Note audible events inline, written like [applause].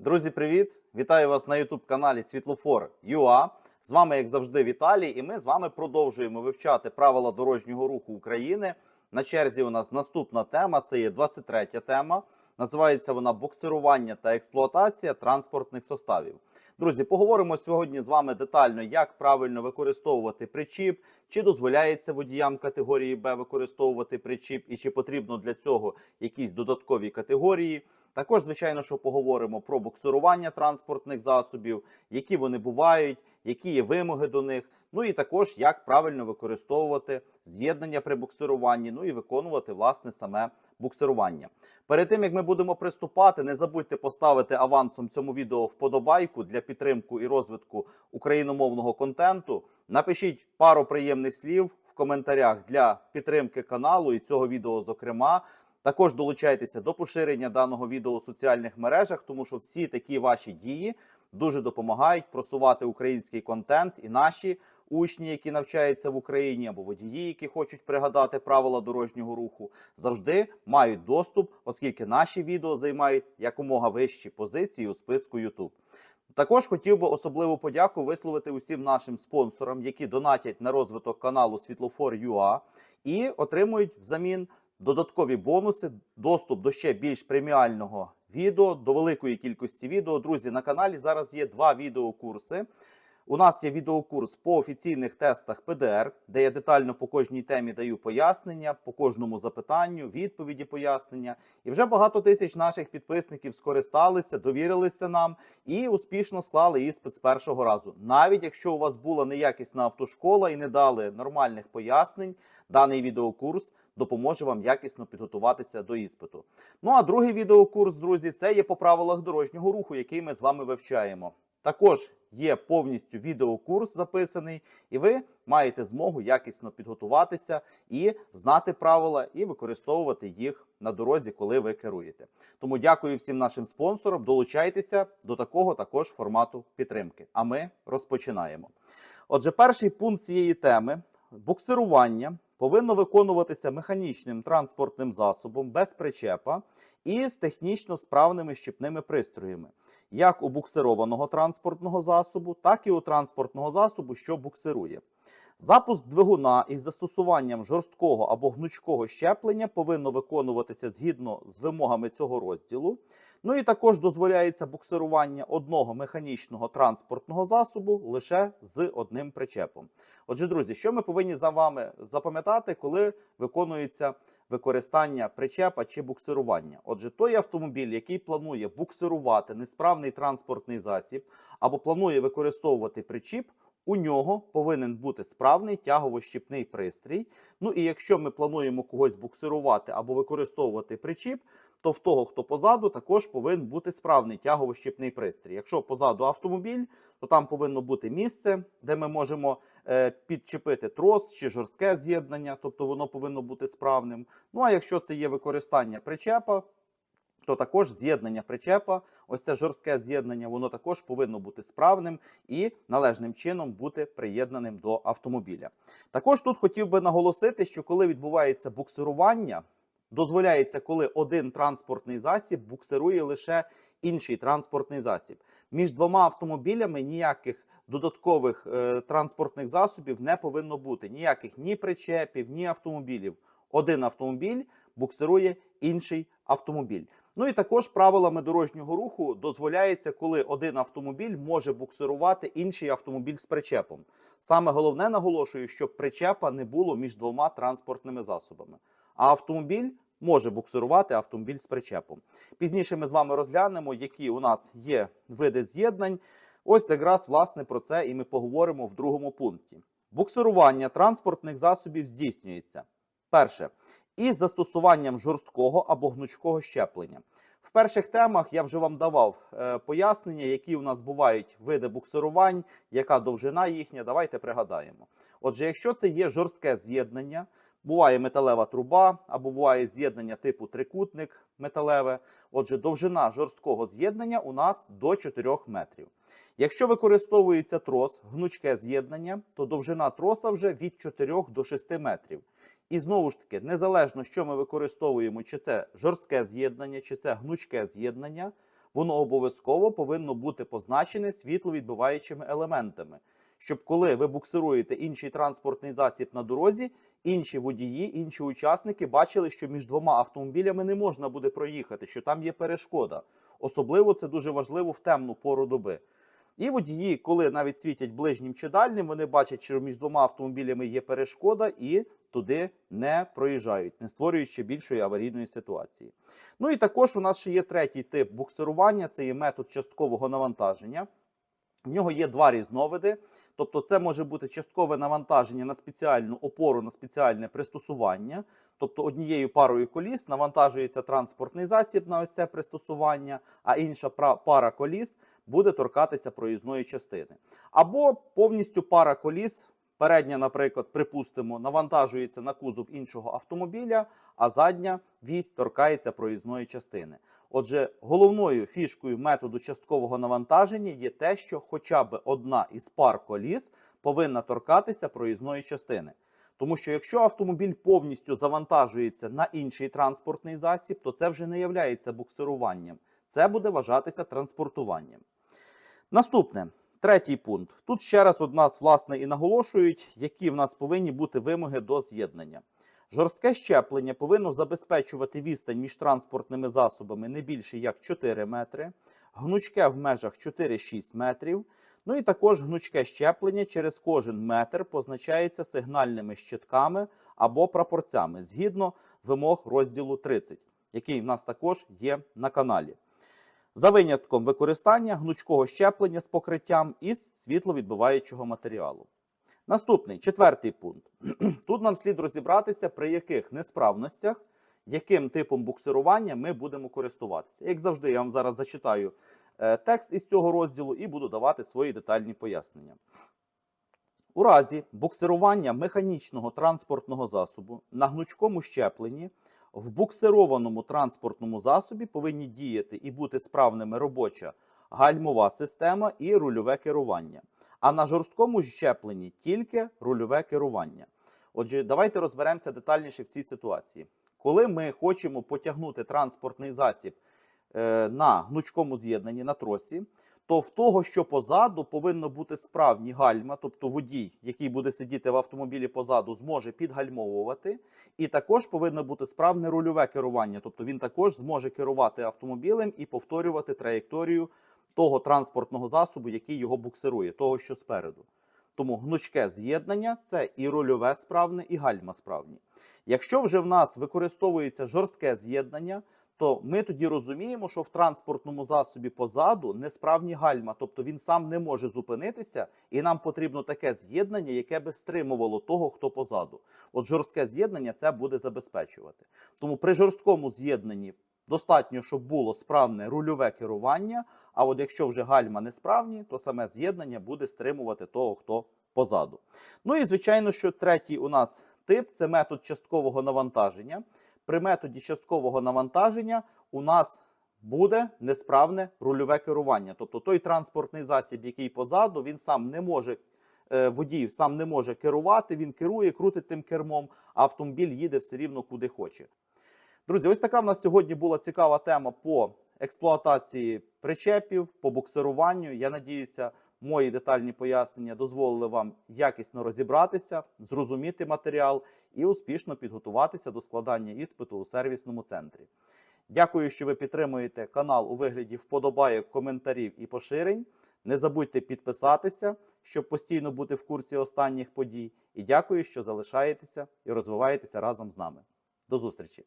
Друзі, привіт! Вітаю вас на youtube каналі Світлофор ЮА. З вами, як завжди, Віталій, і ми з вами продовжуємо вивчати правила дорожнього руху України. На черзі у нас наступна тема це є 23 тема. Називається вона буксирування та експлуатація транспортних составів. Друзі, поговоримо сьогодні з вами детально, як правильно використовувати причіп, чи дозволяється водіям категорії Б використовувати причіп, і чи потрібно для цього якісь додаткові категорії. Також, звичайно, що поговоримо про буксирування транспортних засобів, які вони бувають, які є вимоги до них. Ну і також як правильно використовувати з'єднання при буксируванні, ну і виконувати власне саме буксирування. Перед тим як ми будемо приступати, не забудьте поставити авансом цьому відео вподобайку для підтримки і розвитку україномовного контенту. Напишіть пару приємних слів в коментарях для підтримки каналу і цього відео, зокрема. Також долучайтеся до поширення даного відео у соціальних мережах, тому що всі такі ваші дії дуже допомагають просувати український контент і наші учні, які навчаються в Україні, або водії, які хочуть пригадати правила дорожнього руху, завжди мають доступ, оскільки наші відео займають якомога вищі позиції у списку YouTube. Також хотів би особливу подяку висловити усім нашим спонсорам, які донатять на розвиток каналу Світлофор ЮА і отримують взамін додаткові бонуси, доступ до ще більш преміального відео, до великої кількості відео. Друзі, на каналі зараз є два відеокурси. У нас є відеокурс по офіційних тестах ПДР, де я детально по кожній темі даю пояснення, по кожному запитанню, відповіді, пояснення. І вже багато тисяч наших підписників скористалися, довірилися нам і успішно склали іспит з першого разу. Навіть якщо у вас була неякісна автошкола і не дали нормальних пояснень, даний відеокурс допоможе вам якісно підготуватися до іспиту. Ну а другий відеокурс, друзі, це є по правилах дорожнього руху, який ми з вами вивчаємо. Також є повністю відеокурс записаний, і ви маєте змогу якісно підготуватися і знати правила, і використовувати їх на дорозі, коли ви керуєте. Тому дякую всім нашим спонсорам. Долучайтеся до такого також формату підтримки. А ми розпочинаємо. Отже, перший пункт цієї теми буксирування повинно виконуватися механічним транспортним засобом без причепа і з технічно справними щепними пристроями, як у буксированого транспортного засобу, так і у транспортного засобу, що буксирує. Запуск двигуна із застосуванням жорсткого або гнучкого щеплення повинно виконуватися згідно з вимогами цього розділу. Ну і також дозволяється буксирування одного механічного транспортного засобу лише з одним причепом. Отже, друзі, що ми повинні за вами запам'ятати, коли виконується використання причепа чи буксирування? Отже, той автомобіль, який планує буксирувати несправний транспортний засіб або планує використовувати причіп, у нього повинен бути справний тягово-щіпний пристрій. Ну і якщо ми плануємо когось буксирувати або використовувати причіп, то в того, хто позаду, також повинен бути справний тягово-щіпний пристрій. Якщо позаду автомобіль, то там повинно бути місце, де ми можемо е, підчепити трос чи жорстке з'єднання, тобто воно повинно бути справним. Ну а якщо це є використання причепа, то також з'єднання причепа, ось це жорстке з'єднання, воно також повинно бути справним і належним чином бути приєднаним до автомобіля. Також тут хотів би наголосити, що коли відбувається буксирування, дозволяється, коли один транспортний засіб буксирує лише інший транспортний засіб. Між двома автомобілями ніяких додаткових е, транспортних засобів не повинно бути. Ніяких ні причепів, ні автомобілів. Один автомобіль буксирує інший автомобіль. Ну і також правилами дорожнього руху дозволяється, коли один автомобіль може буксирувати інший автомобіль з причепом. Саме головне наголошую, щоб причепа не було між двома транспортними засобами. А автомобіль може буксирувати автомобіль з причепом. Пізніше ми з вами розглянемо, які у нас є види з'єднань. Ось якраз власне про це і ми поговоримо в другому пункті. Буксирування транспортних засобів здійснюється. Перше. Із застосуванням жорсткого або гнучкого щеплення. В перших темах я вже вам давав е, пояснення, які у нас бувають види буксирувань, яка довжина їхня. Давайте пригадаємо. Отже, якщо це є жорстке з'єднання, буває металева труба, або буває з'єднання типу трикутник металеве. Отже, довжина жорсткого з'єднання у нас до 4 метрів. Якщо використовується трос, гнучке з'єднання, то довжина троса вже від 4 до 6 метрів. І знову ж таки, незалежно, що ми використовуємо, чи це жорстке з'єднання, чи це гнучке з'єднання, воно обов'язково повинно бути позначене світловідбиваючими елементами. Щоб коли ви буксируєте інший транспортний засіб на дорозі, інші водії, інші учасники бачили, що між двома автомобілями не можна буде проїхати, що там є перешкода. Особливо це дуже важливо в темну пору доби. І водії, коли навіть світять ближнім чи дальнім, вони бачать, що між двома автомобілями є перешкода, і туди не проїжджають, не створюючи більшої аварійної ситуації. Ну і також у нас ще є третій тип буксирування це є метод часткового навантаження. В нього є два різновиди. Тобто, це може бути часткове навантаження на спеціальну опору, на спеціальне пристосування. Тобто, однією парою коліс навантажується транспортний засіб на ось це пристосування, а інша пара коліс буде торкатися проїзної частини. Або повністю пара коліс. Передня, наприклад, припустимо, навантажується на кузов іншого автомобіля, а задня вісь торкається проїзної частини. Отже, головною фішкою методу часткового навантаження є те, що хоча б одна із пар коліс повинна торкатися проїзної частини. Тому що якщо автомобіль повністю завантажується на інший транспортний засіб, то це вже не є буксируванням. Це буде вважатися транспортуванням. Наступне, третій пункт. Тут ще раз од нас, власне, і наголошують, які в нас повинні бути вимоги до з'єднання. Жорстке щеплення повинно забезпечувати відстань між транспортними засобами не більше як 4 метри, гнучке в межах 4-6 метрів. Ну і також гнучке щеплення через кожен метр позначається сигнальними щитками або прапорцями згідно вимог розділу 30, який в нас також є на каналі. За винятком використання гнучкого щеплення з покриттям із світловідбиваючого матеріалу. Наступний четвертий пункт. [clears throat] Тут нам слід розібратися, при яких несправностях, яким типом буксирування ми будемо користуватися. Як завжди, я вам зараз зачитаю е, текст із цього розділу і буду давати свої детальні пояснення. У разі буксирування механічного транспортного засобу на гнучкому щепленні в буксированому транспортному засобі повинні діяти і бути справними робоча гальмова система і рульове керування. А на жорсткому щепленні тільки рульове керування. Отже, давайте розберемося детальніше в цій ситуації. Коли ми хочемо потягнути транспортний засіб е, на гнучкому з'єднанні на тросі, то в того, що позаду повинно бути справні гальма, тобто водій, який буде сидіти в автомобілі позаду, зможе підгальмовувати, і також повинно бути справне рульове керування, тобто він також зможе керувати автомобілем і повторювати траєкторію того транспортного засобу, який його буксирує, того, що спереду. Тому гнучке з'єднання це і рульове справне, і гальма справні. Якщо вже в нас використовується жорстке з'єднання, то ми тоді розуміємо, що в транспортному засобі позаду несправні гальма, тобто він сам не може зупинитися, і нам потрібно таке з'єднання, яке би стримувало того, хто позаду. От жорстке з'єднання це буде забезпечувати. Тому при жорсткому з'єднанні достатньо, щоб було справне рульове керування. А от якщо вже гальма несправні, то саме з'єднання буде стримувати того, хто позаду. Ну і звичайно, що третій у нас тип це метод часткового навантаження. При методі часткового навантаження у нас буде несправне рульове керування. Тобто той транспортний засіб, який позаду, він сам не може. е, Водій сам не може керувати, він керує, крутить тим кермом, а автомобіль їде все рівно куди хоче. Друзі, ось така в нас сьогодні була цікава тема по експлуатації причепів, по буксируванню. Я надіюся, мої детальні пояснення дозволили вам якісно розібратися, зрозуміти матеріал і успішно підготуватися до складання іспиту у сервісному центрі. Дякую, що ви підтримуєте канал у вигляді вподобайок, коментарів і поширень. Не забудьте підписатися, щоб постійно бути в курсі останніх подій. І дякую, що залишаєтеся і розвиваєтеся разом з нами. До зустрічі!